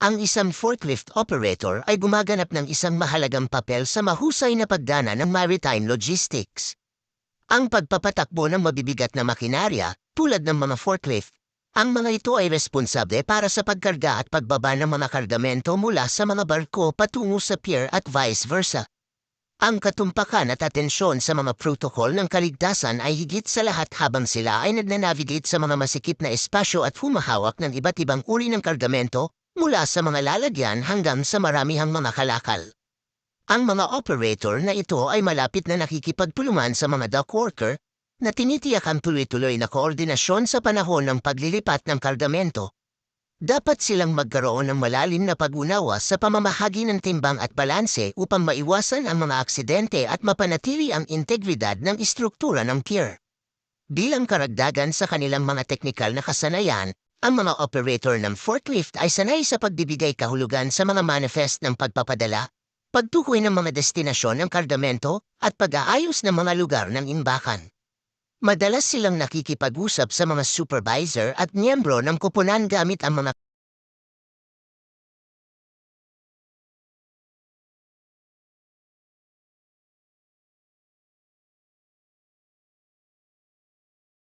Ang isang forklift operator ay gumaganap ng isang mahalagang papel sa mahusay na pagdana ng maritime logistics. Ang pagpapatakbo ng mabibigat na makinarya, tulad ng mga forklift, ang mga ito ay responsable para sa pagkarga at pagbaba ng mga kargamento mula sa mga barko patungo sa pier at vice versa. Ang katumpakan at atensyon sa mga protokol ng kaligtasan ay higit sa lahat habang sila ay nagnanavigate sa mga masikip na espasyo at humahawak ng iba't ibang uri ng kargamento mula sa mga lalagyan hanggang sa maramihang mga kalakal. Ang mga operator na ito ay malapit na nakikipagtulungan sa mga dock worker na tinitiyak ang tuloy-tuloy na koordinasyon sa panahon ng paglilipat ng kargamento. Dapat silang magkaroon ng malalim na pag-unawa sa pamamahagi ng timbang at balanse upang maiwasan ang mga aksidente at mapanatili ang integridad ng istruktura ng pier. Bilang karagdagan sa kanilang mga teknikal na kasanayan, ang mga operator ng forklift ay sanay sa pagbibigay kahulugan sa mga manifest ng pagpapadala, pagtukoy ng mga destinasyon ng kargamento at pag-aayos ng mga lugar ng imbakan. Madalas silang nakikipag-usap sa mga supervisor at miyembro ng kupunan gamit ang mga